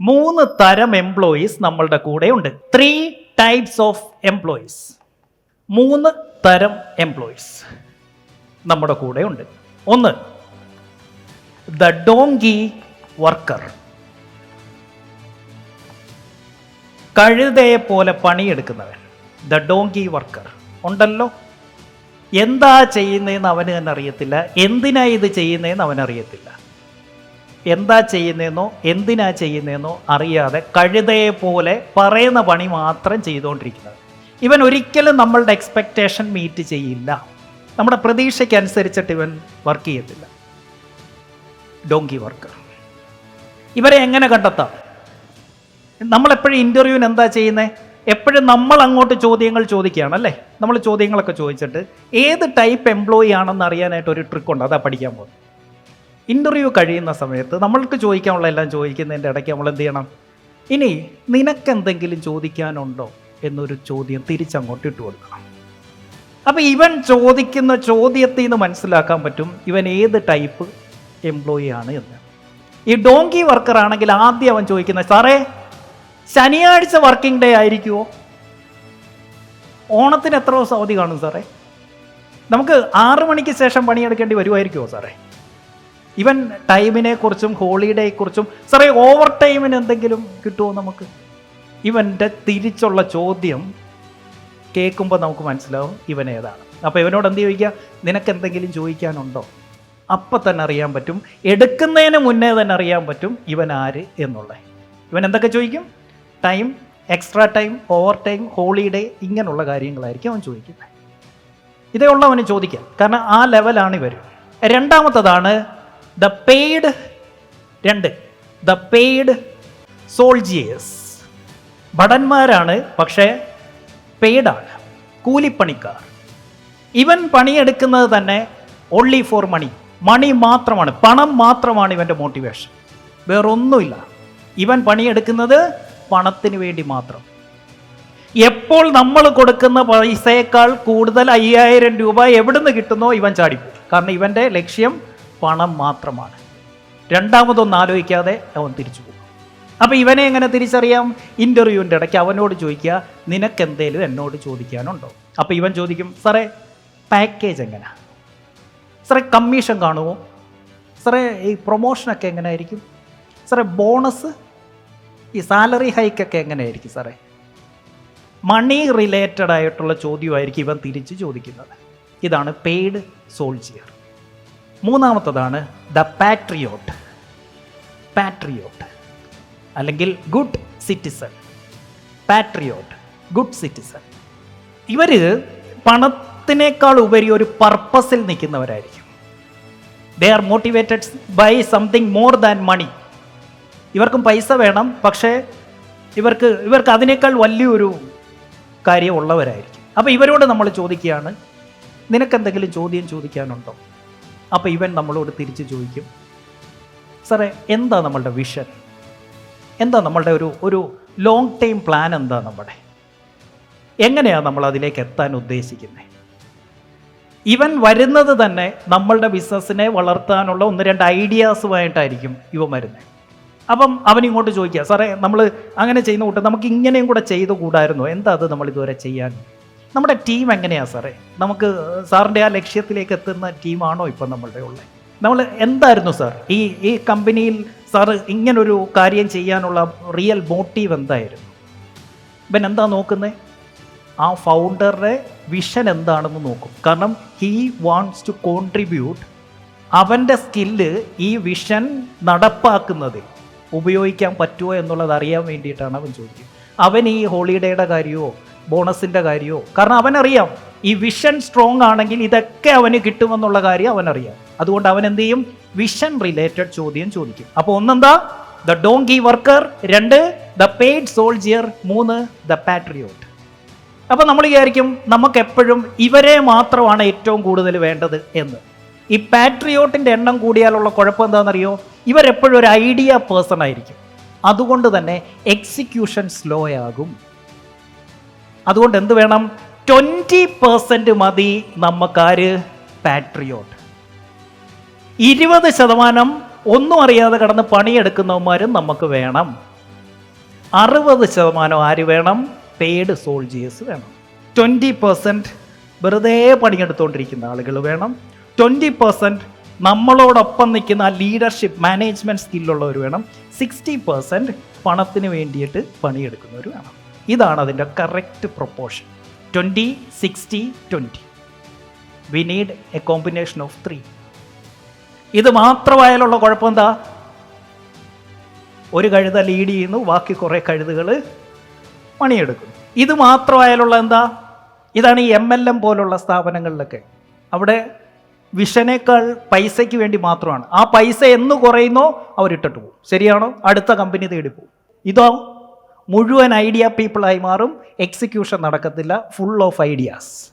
മൂന്ന് തരം എംപ്ലോയീസ് നമ്മളുടെ കൂടെ ഉണ്ട്. ത്രീ ടൈപ്സ് ഓഫ് എംപ്ലോയീസ് മൂന്ന് തരം എംപ്ലോയീസ് നമ്മുടെ കൂടെ ഉണ്ട്. ഒന്ന് ദ ഡോങ്കി വർക്കർ കഴുതയെ പോലെ പണിയെടുക്കുന്നവൻ ദ ഡോങ്കി വർക്കർ ഉണ്ടല്ലോ? എന്താ ചെയ്യുന്നതെന്ന് അവന് തന്നെ അറിയത്തില്ല. എന്തിനാ ഇത് ചെയ്യുന്നതെന്ന് അവനറിയത്തില്ല. എന്താ ചെയ്യുന്നതെന്നോ എന്തിനാ ചെയ്യുന്നതെന്നോ അറിയാതെ കഴുതയെ പോലെ പറയുന്ന പണി മാത്രം ചെയ്തുകൊണ്ടിരിക്കുന്നത്. ഇവൻ ഒരിക്കലും നമ്മളുടെ എക്സ്പെക്റ്റേഷൻ മീറ്റ് ചെയ്യില്ല. നമ്മുടെ പ്രതീക്ഷയ്ക്ക് അനുസരിച്ചിട്ട് ഇവൻ വർക്ക് ചെയ്യത്തില്ല. ഡോങ്കി വർക്കർ ഇവരെ എങ്ങനെ കണ്ടെത്താം? നമ്മളെപ്പോഴും ഇന്റർവ്യൂവിന് എന്താ ചെയ്യുന്നത് എപ്പോഴും നമ്മൾ അങ്ങോട്ട് ചോദ്യങ്ങൾ ചോദിക്കുകയാണ് അല്ലേ? നമ്മൾ ചോദ്യങ്ങളൊക്കെ ചോദിച്ചിട്ട് ഏത് ടൈപ്പ് എംപ്ലോയി ആണെന്ന് അറിയാനായിട്ട് ഒരു ട്രിക്ക് ഉണ്ട് അതാ പഠിക്കാൻ പോകുന്നത്. ഇന്റർവ്യൂ കഴിയുന്ന സമയത്ത് നമ്മൾക്ക് ചോദിക്കാനുള്ള എല്ലാം ചോദിക്കുന്നതിന്റെ ഇടയ്ക്ക് നമ്മൾ എന്ത് ചെയ്യണം? ഇനി നിനക്കെന്തെങ്കിലും ചോദിക്കാനുണ്ടോ എന്നൊരു ചോദ്യം തിരിച്ചങ്ങോട്ട് ഇട്ട് കൊടുക്കണം. അപ്പോൾ ഇവൻ ചോദിക്കുന്ന ചോദ്യത്തിൽ നിന്ന് മനസ്സിലാക്കാൻ പറ്റും ഇവൻ ഏത് ടൈപ്പ് എംപ്ലോയി ആണ് എന്ന്. ഈ ഡോങ്കി വർക്കർ ആണെങ്കിൽ ആദ്യം അവൻ ചോദിക്കുന്നത് സാറേ ശനിയാഴ്ച വർക്കിംഗ് ഡേ ആയിരിക്കുമോ ഓണത്തിന് എത്ര ദിവസം അവധി കാണും സാറേ? നമുക്ക് ആറു മണിക്ക് ശേഷം പണിയെടുക്കേണ്ടി വരുമായിരിക്കുമോ സാറേ? ഇവൻ ടൈമിനെ കുറിച്ചും ഹോളിഡേയെ കുറിച്ചും സാറേ ഓവർ ടൈമിന് എന്തെങ്കിലും കിട്ടുമോ നമുക്ക്? ഇവന്റെ തിരിച്ചുള്ള ചോദ്യം കേൾക്കുമ്പോൾ നമുക്ക് മനസ്സിലാവും ഇവൻ ഏതാണ്. അപ്പോൾ ഇവനോട് എന്ത് ചോദിക്കുക? നിനക്ക് എന്തെങ്കിലും ചോദിക്കാനുണ്ടോ? അപ്പം തന്നെ അറിയാൻ പറ്റും. എടുക്കുന്നതിന് മുന്നേ തന്നെ അറിയാൻ പറ്റും ഇവൻ ആര് എന്നുള്ളത് ഇവൻ എന്തൊക്കെ ചോദിക്കും? Time extra time over time holiday ഇങ്ങനെയുള്ള കാര്യങ്ങളായിരിക്കും അവൻ ചോദിക്കുന്നത്. ഇതേ ഉള്ളവന് ചോദിക്കാം. കാരണം ആ ലെവലാണ് ഇവർ രണ്ടാമത്തതാണ് ദ പെയ്ഡ് രണ്ട്. ദ പെയ്ഡ് സോൾജിയേഴ്സ് ഭടന്മാരാണ് പക്ഷേ പെയ്ഡാണ് കൂലിപ്പണിക്കാർ. ഇവൻ പണിയെടുക്കുന്നത് തന്നെ ഓൺലി ഫോർ മണി മണി മാത്രമാണ്. പണം മാത്രമാണ് ഇവന്റെ മോട്ടിവേഷൻ വേറൊന്നുമില്ല. ഇവൻ പണിയെടുക്കുന്നത് പണത്തിന് വേണ്ടി മാത്രം. എപ്പോൾ നമ്മൾ കൊടുക്കുന്ന പൈസയേക്കാൾ കൂടുതൽ അയ്യായിരം രൂപ എവിടുന്ന് കിട്ടുന്നോ ഇവൻ ചാടിപ്പോകും. കാരണം ഇവന്റെ ലക്ഷ്യം പണം മാത്രമാണ്. രണ്ടാമതൊന്നും ആലോചിക്കാതെ അവൻ തിരിച്ചു പോകും. അപ്പോൾ ഇവനെ എങ്ങനെ തിരിച്ചറിയാം? ഇന്റർവ്യൂവിന്റെ ഇടയ്ക്ക് അവനോട് ചോദിക്കുക നിനക്കെന്തേലും എന്നോട് ചോദിക്കാനുണ്ടോ? അപ്പോൾ ഇവൻ ചോദിക്കും സാറേ പാക്കേജ് എങ്ങനെ? സാറേ കമ്മീഷൻ കാണുമോ? സാറേ ഈ പ്രൊമോഷനൊക്കെ എങ്ങനെയായിരിക്കും? സാറേ ബോണസ് ഈ സാലറി ഹൈക്കൊക്കെ എങ്ങനെയായിരിക്കും സാറേ? മണി റിലേറ്റഡ് ആയിട്ടുള്ള ചോദ്യമായിരിക്കും ഇവൻ തിരിച്ച് ചോദിക്കുന്നത്. ഇതാണ് പെയ്ഡ് സോൾജിയർ മൂന്നാമത്തതാണ് ദ പാട്രിയോട്ട്. പാട്രിയോട്ട്. അല്ലെങ്കിൽ good citizen. Patriot good citizen. ഇവർ പണത്തിനേക്കാൾ ഉപരി ഒരു പർപ്പസിൽ നിൽക്കുന്നവരായിരിക്കും. They are motivated by something more than money ഇവർക്കും പൈസ വേണം പക്ഷേ ഇവർക്ക് ഇവർക്ക് അതിനേക്കാൾ വലിയൊരു കാര്യം ഉള്ളവരായിരിക്കും അപ്പോൾ ഇവരോട് നമ്മൾ ചോദിക്കുകയാണ് നിനക്കെന്തെങ്കിലും ചോദ്യം ചോദിക്കാനുണ്ടോ? അപ്പോൾ ഇവൻ നമ്മളോട് തിരിച്ച് ചോദിക്കും സാറേ എന്താ നമ്മളുടെ വിഷൻ എന്താ നമ്മളുടെ ഒരു ഒരു ലോങ് ടൈം പ്ലാൻ എന്താ നമ്മുടെ? എങ്ങനെയാണ് നമ്മൾ അതിലേക്ക് എത്താൻ ഉദ്ദേശിക്കുന്നത് ഇവൻ വരുന്നത് തന്നെ നമ്മളുടെ ബിസിനസ്സിനെ വളർത്താനുള്ള ഒന്ന് രണ്ട് ഐഡിയാസുമായിട്ടായിരിക്കും ഇവ വരുന്നത് അപ്പം അവൻ ഇങ്ങോട്ട് ചോദിക്കുക സാറേ നമ്മൾ അങ്ങനെ ചെയ്യുന്ന കൂട്ടം നമുക്ക് ഇങ്ങനെയും കൂടെ ചെയ്തു കൂടായിരുന്നോ എന്താ അത് നമ്മൾ ഇതുവരെ ചെയ്യാൻ? നമ്മുടെ ടീം എങ്ങനെയാണ് സാറേ? നമുക്ക് സാറിന്റെ ആ ലക്ഷ്യത്തിലേക്ക് എത്തുന്ന ടീമാണോ ഇപ്പം നമ്മളുടെ ഉള്ളത്? നമ്മൾ എന്തായിരുന്നു സാർ? ഈ ഈ കമ്പനിയിൽ സാറ് ഇങ്ങനൊരു കാര്യം ചെയ്യാനുള്ള റിയൽ മോട്ടീവ് എന്തായിരുന്നു? ഇവൻ എന്താ നോക്കുന്നത് ആ ഫൗണ്ടറുടെ വിഷൻ എന്താണെന്ന് നോക്കും. കാരണം ഹീ വാണ്ട്സ് ടു കോൺട്രിബ്യൂട്ട് അവന്റെ സ്കില്ല് ഈ വിഷൻ നടപ്പാക്കുന്നതിൽ ഉപയോഗിക്കാൻ പറ്റുമോ എന്നുള്ളത് അറിയാൻ വേണ്ടിയിട്ടാണ് അവൻ ചോദിക്കുന്നത്. അവൻ ഈ ഹോളിഡേയുടെ കാര്യമോ ബോണസിന്റെ കാര്യമോ കാരണം അവനറിയാം ഈ വിഷൻ സ്ട്രോങ് ആണെങ്കിൽ ഇതൊക്കെ അവന് കിട്ടുമെന്നുള്ള കാര്യം അവനറിയാം. അതുകൊണ്ട് അവൻ എന്ത് ചെയ്യും? വിഷൻ റിലേറ്റഡ് ചോദ്യം ചോദിക്കും. അപ്പോൾ ഒന്നെന്താ? ദ ഡോങ്കി വർക്കർ രണ്ട് ദ പെയ്ഡ് സോൾജിയർ മൂന്ന് ദ പാട്രിയോട്ട് അപ്പോൾ നമ്മൾ വിചാരിക്കും നമുക്ക് എപ്പോഴും ഇവരെ മാത്രമാണ് ഏറ്റവും കൂടുതൽ വേണ്ടത് എന്ന്. ഈ പാട്രിയോട്ടിന്റെ എണ്ണം കൂടിയാലുള്ള കുഴപ്പം എന്താണെന്നറിയോ? ഇവരെപ്പോഴും ഒരു ഐഡിയ പേഴ്സൺ ആയിരിക്കും. അതുകൊണ്ട് തന്നെ എക്സിക്യൂഷൻ സ്ലോ ആകും. അതുകൊണ്ട് എന്ത് വേണം? ട്വന്റി പെർസെന്റ് മതി നമുക്കാര് പാട്രിയോട്ട് ഇരുപത് ശതമാനം ഒന്നും അറിയാതെ കടന്ന് പണിയെടുക്കുന്നവന്മാരും നമുക്ക് വേണം. അറുപത് ശതമാനം ആര് വേണം? പെയ്ഡ് സോൾജിയേഴ്സ് വേണം. ട്വന്റി പെർസെന്റ് വെറുതെ പണിയെടുത്തുകൊണ്ടിരിക്കുന്ന ആളുകൾ വേണം. ട്വന്റി പെർസെന്റ് നമ്മളോടൊപ്പം നിൽക്കുന്ന ലീഡർഷിപ്പ് മാനേജ്മെന്റ് സ്കില്ലുള്ളവർ വേണം. സിക്സ്റ്റി പെർസെന്റ് പണത്തിന് വേണ്ടിയിട്ട് പണിയെടുക്കുന്നവർ വേണം. ഇതാണ് അതിന്റെ correct proportion twenty sixty twenty we need a combination of three ഇത് മാത്രമായാലുള്ള കുഴപ്പം എന്താ ഒരു കഴുത ലീഡ് ചെയ്യുന്നു ബാക്കി കുറേ കഴുതുകൾ പണിയെടുക്കുന്നു. ഇത് മാത്രമായാലുള്ള എന്താ? ഇതാണ് ഈ എം എൽ എം പോലുള്ള സ്ഥാപനങ്ങളിലൊക്കെ. അവിടെ വിഷനേക്കാൾ പൈസയ്ക്ക് വേണ്ടി മാത്രമാണ്. ആ പൈസ എന്ന് കുറയുന്നോ അവരിട്ടിട്ട് പോകും. ശരിയാണോ? അടുത്ത കമ്പനി തേടി പോകും. ഇതോ? മുഴുവൻ ഐഡിയ പീപ്പിളായി മാറും. എക്സിക്യൂഷൻ നടക്കത്തില്ല. Full of ideas